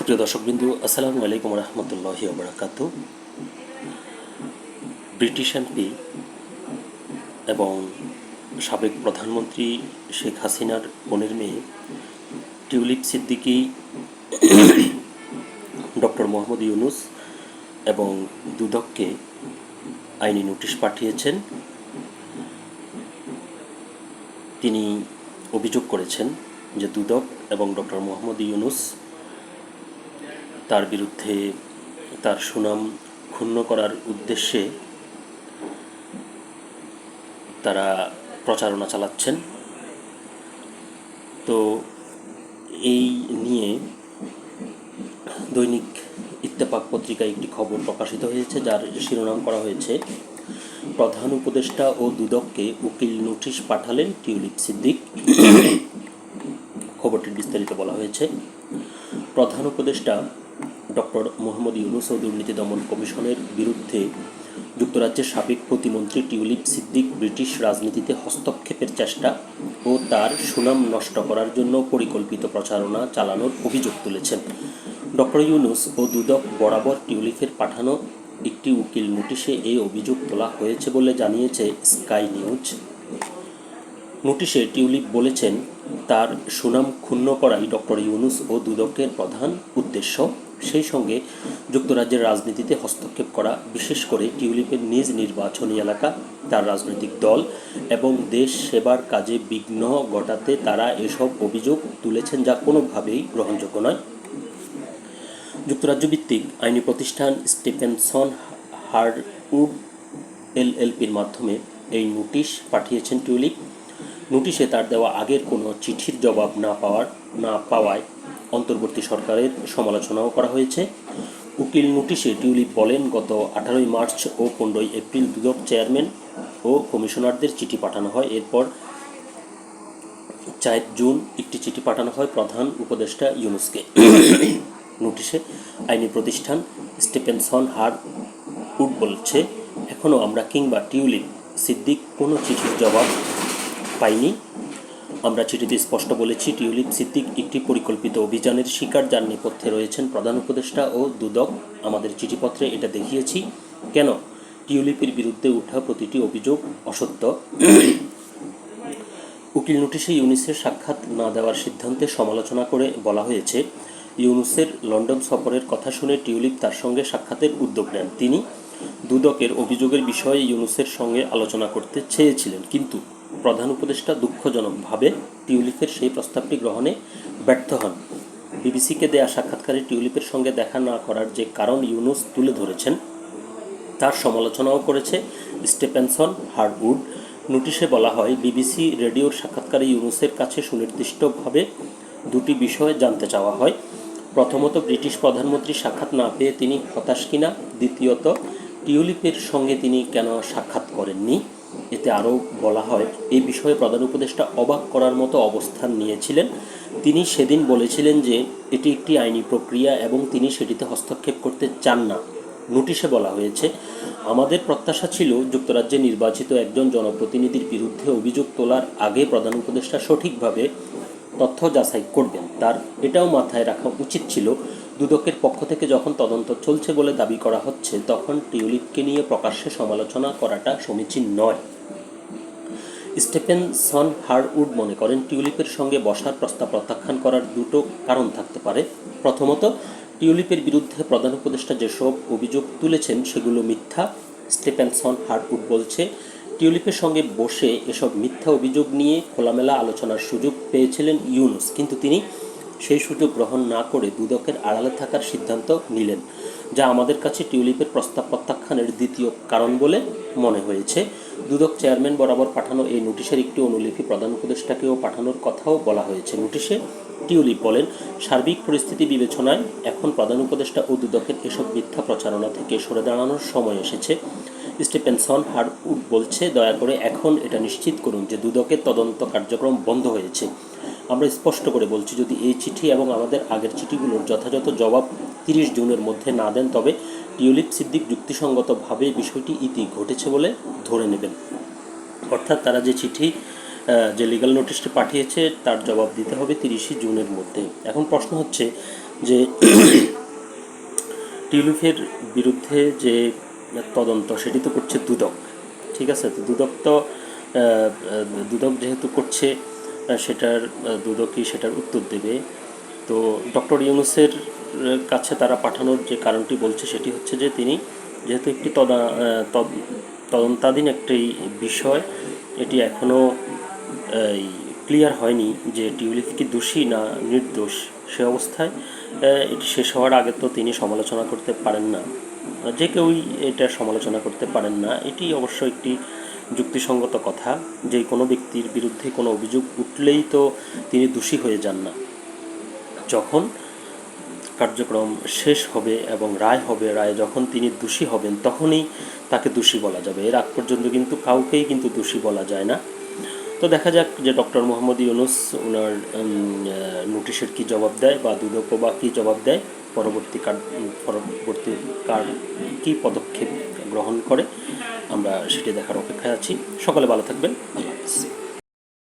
সুপ্রিয় দর্শকবিন্দু আসসালামু আলাইকুম রহমতুল্লাহি ওবরাকাত ব্রিটিশ এমপি এবং সাবেক প্রধানমন্ত্রী শেখ হাসিনার বোনের মেয়ে টিউলিপ সিদ্দিকী, ডক্টর মোহাম্মদ ইউনুস এবং দুদককে আইনি নোটিশ পাঠিয়েছেন। তিনি অভিযোগ করেছেন যে দুদক এবং ডক্টর মোহাম্মদ ইউনুস তার বিরুদ্ধে তার সুনাম ক্ষুণ্ণ করার উদ্দেশ্যে তারা প্রচারণা চালাচ্ছেন। তো এই নিয়ে দৈনিক ইত্তেফাক পত্রিকায় একটি খবর প্রকাশিত হয়েছে, যার শিরোনাম করা হয়েছে, প্রধান উপদেষ্টা ও দুদককে উকিল নোটিশ পাঠালেন টিউলিপ সিদ্দিক। খবরটির বিস্তারিত বলা হয়েছে। প্রধান উপদেষ্টা ডক্টর মোহাম্মদ ইউনুস ও দুর্নীতি দমন কমিশনের বিরুদ্ধে যুক্তরাজ্যের সাবেক প্রতিমন্ত্রী টিউলিপ সিদ্দিক ব্রিটিশ রাজনীতিতে হস্তক্ষেপের চেষ্টা ও তার সুনাম নষ্ট করার জন্য পরিকল্পিত প্রচারণা চালানোর অভিযোগ তুলেছেন। ডক্টর ইউনুস ও দুদক বরাবর টিউলিপের পাঠানো একটি উকিল নোটিশে এই অভিযোগ তোলা হয়েছে বলে জানিয়েছে স্কাই নিউজ। নোটিশে টিউলিপ বলেছেন, তার সুনাম ক্ষুণ্ণ করাই ডক্টর ইউনুস ও দুদকের প্রধান উদ্দেশ্য। সেই সঙ্গে যুক্তরাজ্যের রাজনীতিতে হস্তক্ষেপ করা, বিশেষ করে টিউলিপের নিজ নির্বাচনী এলাকা, তার রাজনৈতিক দল এবং দেশ সেবার কাজে বিঘ্ন ঘটাতে তারা এসব অভিযোগ তুলেছেন যা কোনোভাবেই গ্রহণযোগ্য নয়। যুক্তরাজ্য ভিত্তিক আইনি প্রতিষ্ঠান স্টিফেনসন হার্ডউড এলএলপির মাধ্যমে এই নোটিশ পাঠিয়েছেন টিউলিপ। নোটিশে তার দেওয়া আগের কোনো চিঠির জবাব না পাওয়ার, না পাওয়ায় অন্তর্বর্তী সরকারের সমালোচনাও করা হয়েছে। উকিল নোটিশে টিউলিপ বলেন, গত আঠারোই মার্চ ও পনেরোই এপ্রিল দুদক চেয়ারম্যান ও কমিশনারদের চিঠি পাঠানো হয়। এরপর চার জুন একটি চিঠি পাঠানো হয় প্রধান উপদেষ্টা ইউনুসকে। নোটিশে আইনি প্রতিষ্ঠান স্টিফেনসন হার উড বলছে এখনও আমরা কিংবা টিউলিপ সিদ্দিক কোনো চিঠির জবাব পাইনি। আমরা চিঠিতে স্পষ্ট বলেছি, টিউলিপ সিদ্দিক একটি পরিকল্পিত অভিযানের শিকার যার নেপথ্যে রয়েছেন প্রধান উপদেষ্টা ও দুদক। আমাদের চিঠিপত্রে এটা দেখিয়েছি। কেন? টিউলিপের বিরুদ্ধে ওঠা প্রতিটি অভিযোগ অসত্য। উকিল নোটিশে ইউনিসের সাক্ষাৎ না দেওয়ার সিদ্ধান্তে সমালোচনা করে বলা হয়েছে, ইউনুসের লন্ডন সফরের কথা শুনে টিউলিপ তার সঙ্গে সাক্ষাতের উদ্যোগ নেন। তিনি দুদকের অভিযোগের বিষয়ে ইউনুসের সঙ্গে আলোচনা করতে চেয়েছিলেন। কিন্তু প্রধান উপদেষ্টা দুঃখজনকভাবে টিউলিপের সেই প্রস্তাবটি গ্রহণে ব্যর্থ হন। বিবিসিকে দেয়া সাক্ষাৎকারে টিউলিপের সঙ্গে দেখা না করার যে কারণ ইউনুস তুলে ধরেছেন, তার সমালোচনাও করেছে স্টেফেনসন হার্ডউড নোটিশে বলা হয়, বিবিসি রেডিওর সাক্ষাৎকারে ইউনুসের কাছে সুনির্দিষ্টভাবে দুটি বিষয় জানতে চাওয়া হয়। প্রথমত, ব্রিটিশ প্রধানমন্ত্রী সাক্ষাৎ না পেয়ে তিনি হতাশ কিনা? দ্বিতীয়ত, টিউলিপের সঙ্গে তিনি কেন সাক্ষাৎ করেননি? এতে আরও বলা হয়, এই বিষয়ে প্রধান উপদেষ্টা অবাক করার মতো অবস্থান নিয়েছিলেন। তিনি সেদিন বলেছিলেন যে, এটি একটি আইনি প্রক্রিয়া এবং তিনি সেটিতে হস্তক্ষেপ করতে চান না। নোটিশে বলা হয়েছে, আমাদের প্রত্যাশা ছিল যুক্তরাজ্যে নির্বাচিত একজন জনপ্রতিনিধির বিরুদ্ধে অভিযোগ তোলার আগে প্রধান উপদেষ্টা সঠিকভাবে তথ্য যাচাই করবেন। তার এটাও মাথায় রাখা উচিত ছিল দুদকের পক্ষ থেকে যখন তদন্ত চলছে বলে দাবি করা হচ্ছে, তখন টিউলিপকে নিয়ে প্রকাশ্যে সমালোচনা করাটা সমীচীন নয়। স্টেফেন সন হারউড মনে করেন, টিউলিপের সঙ্গে বসার প্রস্তাব প্রত্যাখ্যান করার দুটো কারণ থাকতে পারে। প্রথমত, টিউলিপের বিরুদ্ধে প্রধান উপদেষ্টা যেসব অভিযোগ তুলেছেন সেগুলো মিথ্যা। স্টেফেনসন হারউড বলছে, টিউলিপের সঙ্গে বসে এসব মিথ্যা অভিযোগ নিয়ে খোলামেলা আলোচনার সুযোগ পেয়েছিলেন ইউনুস, কিন্তু তিনি সেই সুযোগ গ্রহণ না করে দুদকের আড়ালে থাকার সিদ্ধান্ত নিলেন, যা আমাদের কাছে টিউলিপের প্রস্তাব প্রত্যাখ্যানের দ্বিতীয় কারণ বলে মনে হয়েছে। দুদক চেয়ারম্যান বরাবর পাঠানো এই নোটিশের একটি অনুলিপি প্রধান উপদেষ্টাকেও পাঠানোর কথাও বলা হয়েছে। নোটিশে টিউলিপ বলেন, সার্বিক পরিস্থিতি বিবেচনায় এখন প্রধান উপদেষ্টা ও দুদকের এসব মিথ্যা প্রচারণা থেকে সরে দাঁড়ানোর সময় এসেছে। স্টিফেনসন হারউড বলছে, দয়া করে এখন এটা নিশ্চিত করুন যে দুদকের তদন্ত কার্যক্রম বন্ধ হয়েছে। আমরা স্পষ্ট করে বলছি, যদি এই চিঠি এবং আমাদের আগের চিঠিগুলোর যথাযথ জবাব তিরিশ জুনের মধ্যে না দেন, তবে টিউলিপ সিদ্দিক যুক্তিসঙ্গতভাবে বিষয়টি ইতি ঘটেছে বলে ধরে নেবেন। অর্থাৎ তারা যে চিঠি যে লিগাল নোটিশটি পাঠিয়েছে, তার জবাব দিতে হবে তিরিশে জুনের মধ্যে। এখন প্রশ্ন হচ্ছে যে টিউলিপের বিরুদ্ধে যে তদন্ত, সেটি তো করছে দুদক, ঠিক আছে? তো দুদক তো দুদক যেহেতু করছে সেটার দুদকই সেটার উত্তর দেবে। তো ডক্টর ইউনুসের কাছে তারা পাঠানোর যে কারণটি বলছে সেটি হচ্ছে যে তিনি যেহেতু একটি তদ- তদন্তাধীন একটি বিষয়, এটি এখনও ক্লিয়ার হয়নি যে টিউলিপ কি দোষী না নির্দোষ। সে অবস্থায় এটি শেষ হওয়ার আগে তো তিনি সমালোচনা করতে পারেন না। যে কেউই এটা সমালোচনা করতে পারেন না, এটি অবশ্য একটি যুক্তিসঙ্গত কথা, যে কোনো ব্যক্তির বিরুদ্ধে কোনো অভিযোগ উঠলেই তো তিনি দোষী হয়ে যান না। যখন কার্যক্রম শেষ হবে এবং রায় হবে, রায় যখন তিনি দোষী হবেন, তখনই তাকে দোষী বলা যাবে। এর আগ পর্যন্ত কিন্তু কাউকেই কিন্তু দোষী বলা যায় না। তো দেখা যাক যে ডক্টর মোহাম্মদ ইউনুস ওনার নোটিশের কি জবাব দেয় বা দুদক বা কী জবাব দেয়। পরবর্তী পরবর্তী কার কী পদক্ষেপ গ্রহণ করে? আমরা সেটি দেখার অপেক্ষায় আছি। সকলে ভালো থাকবেন। আল্লাহ